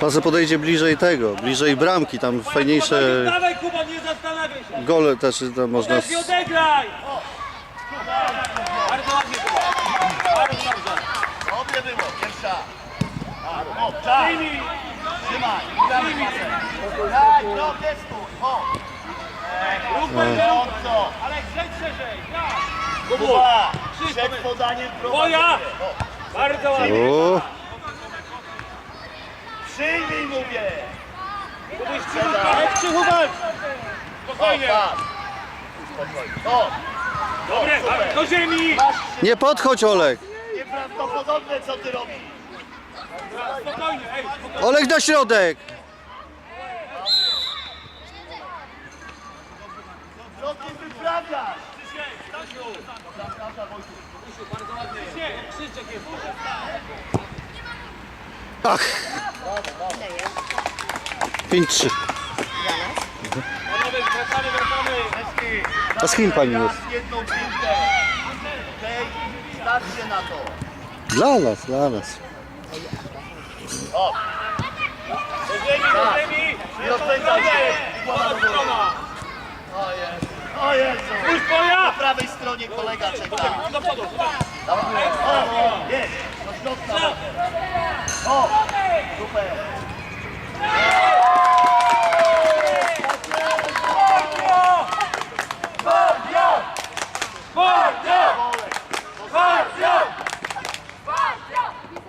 Pasy podejdzie bliżej tego, bliżej bramki, tam fajniejsze Dawaj Kuba, nie zastanawiaj się! gole też tam można... Lepiej odegraj! Bardzo ładnie było. Bardzo dobrze. Dobrze było, pierwsza. O, czas! Przyjmij! Trzymaj! Gramy Daj, protestuj! O! Rób Gorąco! Ale grześ szerzej! Kuba! Przed podaniem Moja! prowadzenie. O, Bardzo ładnie. O, Przyjmij, mówię! Kubuś, Krzychu, Krzychu, walcz! O, Spokojnie! O! Dobre, super. do ziemi! Masz nie podchodź Olek! nieprawdopodobne, co ty robisz! Spokojnie, ej, spokojnie. Olek na środek! Co ty wyprawiasz? Ach! 5-3. Panowie, wracamy, wracamy. A z kim pani jest? jedną piłkę. Na to. Dla nas, dla nas. O! Ziemi, ziemi! Rozpędzaj się! Strona! O Jezu! O Jezu! Spójrz twoja! Po prawej stronie kolega czeka. Dawaj. O! Jest! Do środka. O! Super!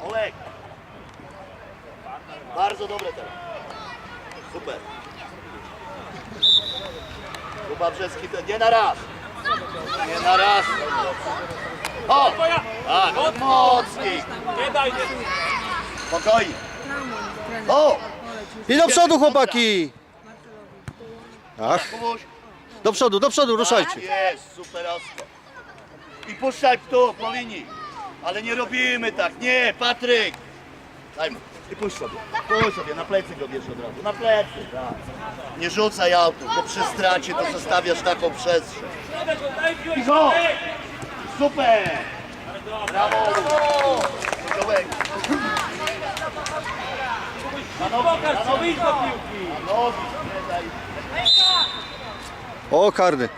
Olek! Bardzo dobre teraz. Super. Kuba Brzeski, nie na raz. Nie na raz. O! Tak, mocniej. Nie daj, nie. Spokojnie. O! I do przodu chłopaki! Ach, Kubuś. do przodu, do przodu, ruszajcie. Jest, superowsko. I puszczaj tu, po linii. Ale nie robimy tak. Nie, Patryk. Daj mu. I puść sobie. Puść sobie, na plecy go bierz od razu. Na plecy, tak. Nie rzucaj autu, bo przy stracie to zostawiasz taką przestrzeń. I go! Super! Brawo! Koziołek. Na nogi, Pokaż, na co nogi, wyjść do piłki. na nogi. Nie daj. O, karny.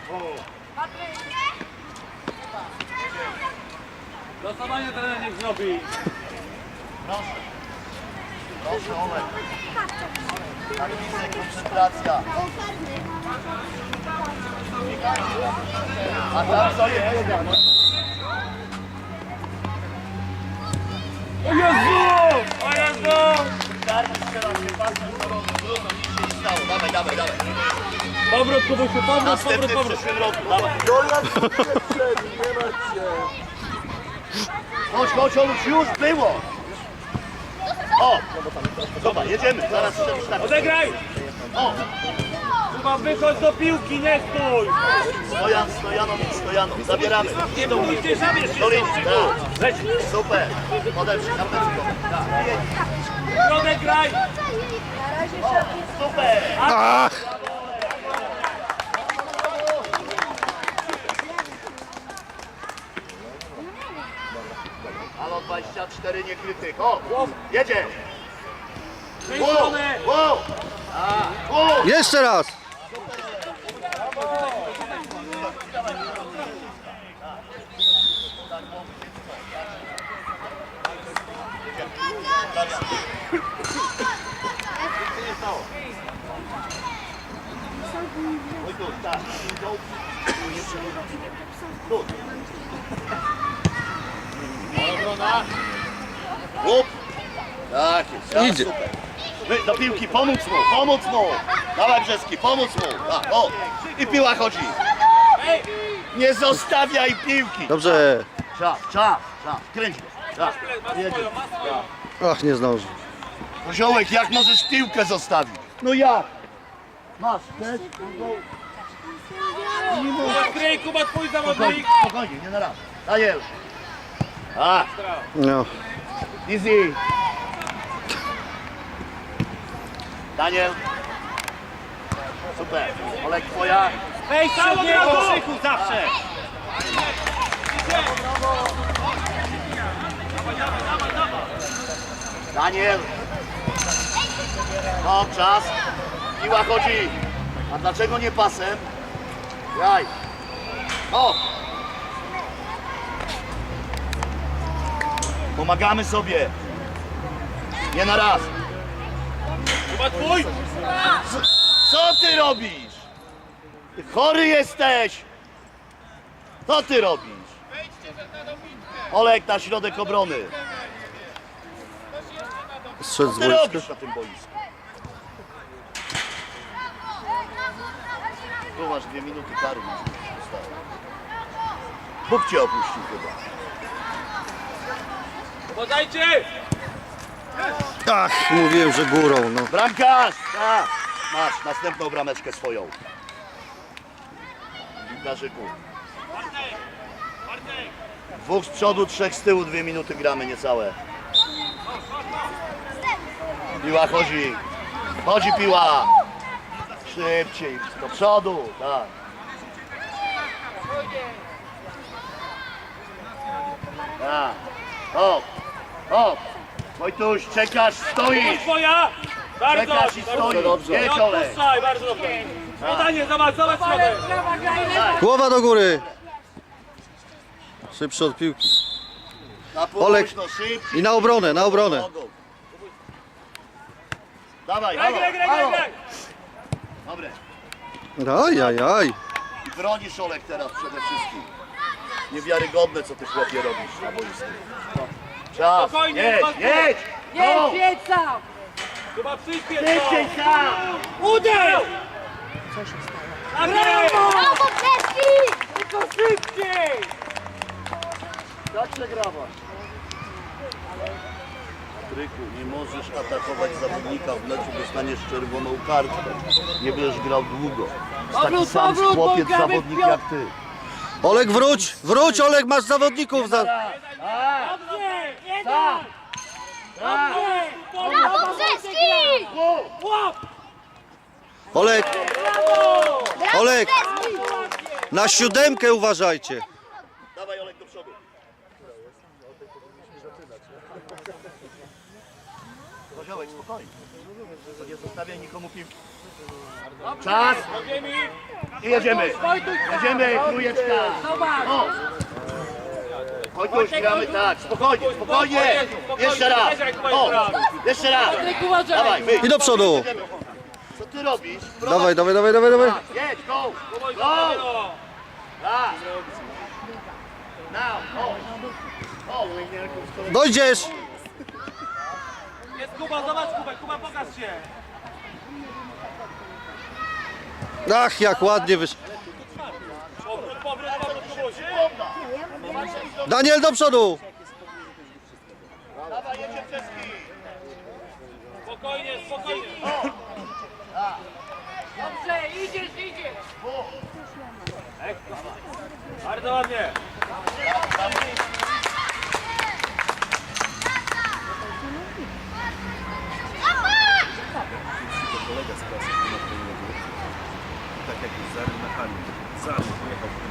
Losowanie trener niech zrobi. Proszę. Proszę, Olek. Tak widzę, koncentracja. A tam co jest? O Jezu! O Jezu! Karny strzela się do rogu. Trudno, nic się nie stało. Dawaj, dawaj, dawaj. Powrót, Kubusiu, powrót, powrót, Następny w powrót. przyszłym roku. Dawaj. Chodź, chodź, Oluś, już było. O! Dobra, jedziemy. Zaraz się tak. Odegraj! O! Kuba, wychodź do piłki, nie stój! Stojan, Stojanowicz, Stojanów. Zabieramy. Nie musicie zabierz się Do linii, tak. Leć, Super. Podeprzeć na plecy. Tak. jedź. środek graj! Super. Ach! Halo 24 niekrytych. O! Jedzie. Wow! Wow! Wow! Jeszcze raz! Oj, tu, tak. Tu. Obrona. Łup. Tak jest. Tak, Idzie. Super. Wy, do piłki, pomóc mu, pomóc mu. Dawaj Brzeski, pomóc mu. Tak, o. I piła chodzi. Nie zostawiaj piłki. Dobrze. Czas, czas, czas. Kręć go. Tak. Jedzie. Ach, nie zdąży. Koziołek, jak możesz piłkę zostawić? No jak? Masz, też? Nie możesz. Odkryj, Kuba, twój zawodnik! Spokojnie, nie na raz. Daniel. A, No. Easy. Daniel. Super. Olek twoja. Hej, od niego krzyku zawsze. Daniel. No, czas. Piła chodzi. A dlaczego nie pasem? Jaj. O! Pomagamy sobie. Nie na raz. Chyba twój! Co, co ty robisz? Ty chory jesteś! Co ty robisz? Olek na środek obrony. Co z ty robisz na tym boisku? Tu masz dwie minuty kary. Bóg cię opuścił chyba. Podajcie! Ach, mówiłem, że górą, no. Bramkarz! Tak. Masz następną brameczkę swoją. Piłkarzyku. Dwóch z przodu, trzech z tyłu, dwie minuty gramy niecałe. Piła chodzi. Chodzi piła. Szybciej, do przodu, tak. Tak. O, o. Wojtuś, czekasz, stoisz. Twoja! Bardzo! Czekasz i stoisz. Nie odpuszczaj, bardzo dobrze. Podanie, zobacz, zobacz środek. Głowa do góry. Szybszy od piłki. Na Olek. późno, szybciej. I na obronę, na obronę. Nogą. Dawaj, Graj, halo, graj, graj, halo. graj, graj! Dobre. Aj, aj, aj. I bronisz Olek teraz przede wszystkim. Niewiarygodne, co ty chłopie robisz na boisku. No. Czas, Spokojnie, jedź, spokojnie. jedź! No. Jedź, jedź sam! Chyba przyspiesz Szybciej to! sam! Uderz! Tak jest! Brawo, Czeski! Tylko szybciej! Jak przegrawasz? Patryku, nie możesz atakować zawodnika w meczu, dostaniesz czerwoną kartkę. Nie będziesz grał długo. Jest taki Powrót, sam powrót, chłopiec w zawodnik piąt- jak ty. Olek, wróć! Wróć, Olek, masz zawodników za... Dobrze! Tak. Tak. Dobrze! Brawo! Łap! Olek, Brawo! Olek. Na siódemkę uważajcie. Dawaj Olek do przodu. Koziołek, spokojnie. Nie zostawiaj nikomu piłki. Czas i jedziemy. Jedziemy, trójeczka. Zobacz! O! Wojtuś, gramy tak, spokojnie, spokojnie. Jeszcze raz. O, jeszcze raz. Dawaj, wyjdź. I do przodu. Co ty robisz? Dawaj, dawaj, dawaj, dawaj, dawaj. Tak, Jedź, go. Go. Tak. Now, o. O. Dojdziesz! Jest Kuba, zobacz Kubę, Kuba pokaż się! Ach, jak ładnie wyszło. Powrót, powrót, powrót, Kubuś! Daniel, do przodu! Spokojnie, spokojnie! Dobrze, idziesz, idziesz! Bardzo ładnie!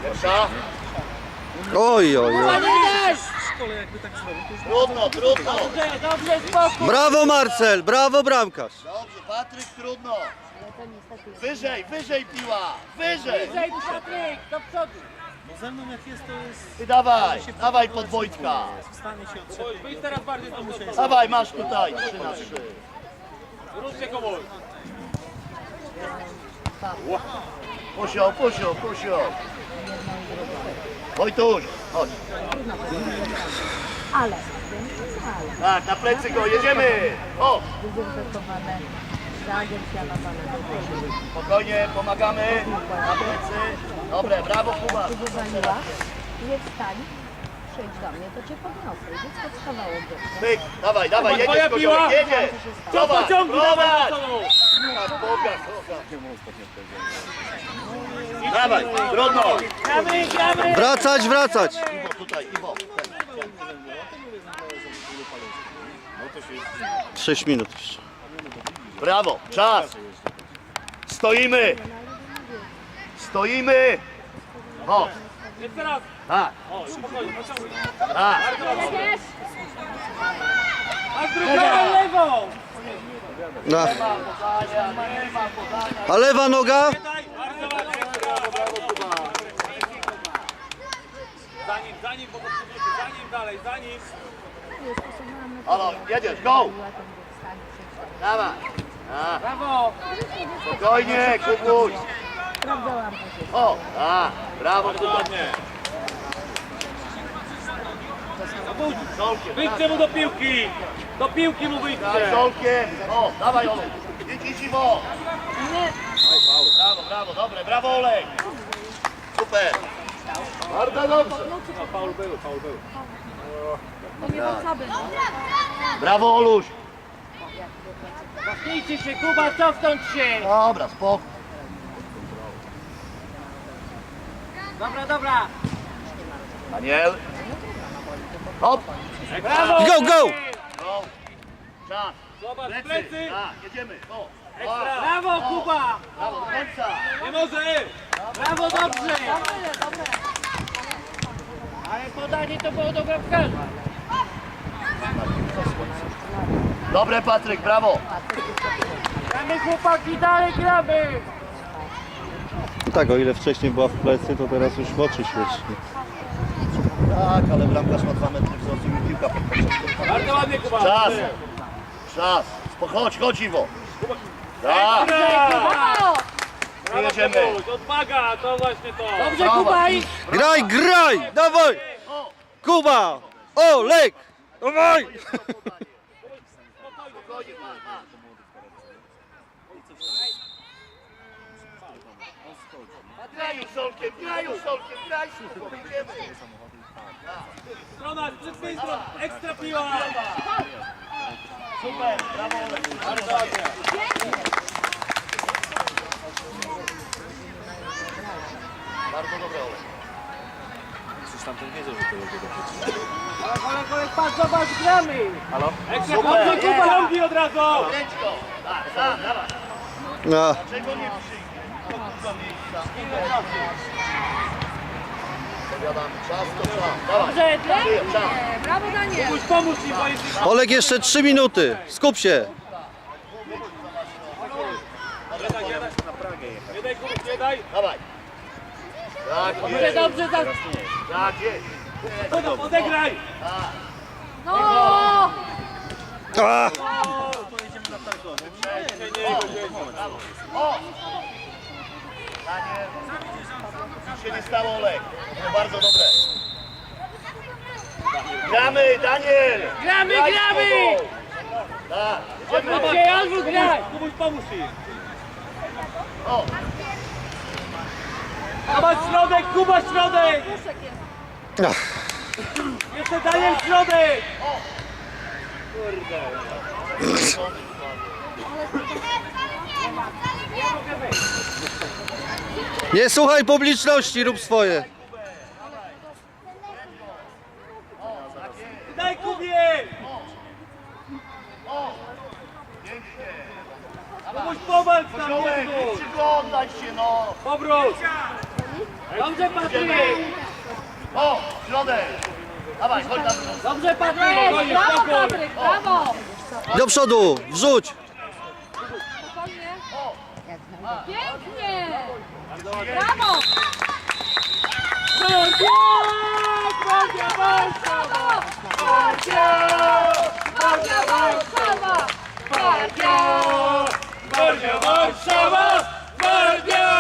Pierwsza. Oj, oj, oj. Trudno, trudno. Dobrze, spokój! Brawo, Marcel, brawo, bramkarz. Dobrze, Patryk, trudno. Wyżej, wyżej piła. Wyżej. Wyżej, Patryk, do przodu! Ty dawaj, dawaj pod Wojtka. Kubuś, wyjdź teraz bardziej do przodu. Dawaj, masz tutaj. 3 na 3. Rusz się Kubuś! Pusią, pusią, pusią. Wojtuś, chodź. ale Tak, na plecy go, jedziemy. O, zaagencjonowane spokojnie, pomagamy. Na plecy. Dobre, brawo Kuba. wyzwoliła, nie wstań, przyjdź do mnie, to cię podniosę. Dziecko wstawało dziecko. Pyk, dawaj, dawaj, jedziesz piła. Koziołek, jedzie. Co Prowadź, pociągnij prowadź. do przodu! Tak, Boga, kocha. Dawaj, trudno. Gramy, gramy! Wracać, wracać. Iwo tutaj, Iwo. Sześć minut jeszcze. Brawo, czas. Stoimy. Stoimy. O, tak, tak. A lewo! lewą! A, lewa noga? Daj, bardzo ładnie. Brawo, brawo, Kuba. Za nim, za nim, bo to przywróci. Za nim dalej, za nim. Halo, jedziesz, go! Dawaj. A, Brawo! spokojnie, Kubuś. Sprawdzałam. O, a, brawo, Kubuś. ładnie. Żolkiem, Wyjdźcie mu do piłki. Do piłki mu tak, wyjdźcie. żolkiem. O, dawaj, Olu. Idź, idź, Iwo. Brawo, brawo, dobre, brawo, Olek. Super. Bardzo dobrze. Paul był, Paul był. To nie wąsaby. Brawo, Oluś. Cofnijcie się, Kuba, cofnąć się! Dobra, spokój. Dobra, dobra! Daniel. Hop. Brawo! Go, go! Go. Czas. Zobacz, Plecy. plecy. Tak, jedziemy. O. Ekstra. Brawo, Kuba! Brawo, do końca. Nie może. Brawo, dobrze! Dobre, dobre. Ale podanie to było dobre w każdym. Dobre, Patryk, brawo. Gramy chłopaki, dalej gramy! Tak, o ile wcześniej była w plecy, to teraz już w oczy świeci. Tak, ale bramkarz ma 2 metry wzrostu i piłka podchodzi. Bardzo ładnie, Kuba. Czas. Czas. Spo- Chodź, chodź, Iwo. Tak. Brawo! Brawo, jedziemy. Odwaga, to właśnie to. Dobrze, Kuba, idź! Graj, graj! Dawaj! Kuba! Olek! Dawaj! Spokojnie, masz, masz. Graj już solkiem, graj już solkiem, graj idziemy. Strona, przed. Ekstra piła. Super, brawo. Bardzo ładnie. Bardzo dobre, Olek. Ale, ale, ale, patrz, zobacz, gramy! Ekstra Super. dobrze, Kuba. Ciągnij od razu. Kręć go. Tak, tak, dawaj. A, Czego nie przyjdzie? To to. Olek jeszcze 3 minuty. Skup się. Nie daj, nie daj. Nie daj, Kubuś, nie daj. Dawaj. Tak Dobrze, dobrze, za... tak jest. Kuba, odegraj. No! A, O! Daniel. Nic się nie stało, Olek. To bardzo dobre. Gramy, Daniel! Gramy, Graj gramy! Tak, jedziemy. Odwróć się, odwróć, graj! Kubuś, pomóż im. O, Kuba, środek, Kuba, środek. Ach, Jeszcze Daniel, środek. nie słuchaj publiczności, rób swoje. Daj Kubie. Kubuś, powalcz tam, Koziołek, nie przyglądaj się, no. Powrót. Dobrze, Patryk! O, środek. Dawaj, chodź tam. Dobrze, Patryk! Ej, brawo, Patryk, brawo! Do przodu, wrzuć. Spokojnie. Pięknie! Brawo! Brawo! Brawo! Bardzia! Bardzia Warszawa! Bardzia! Gwardia Warszawa! Gwardia!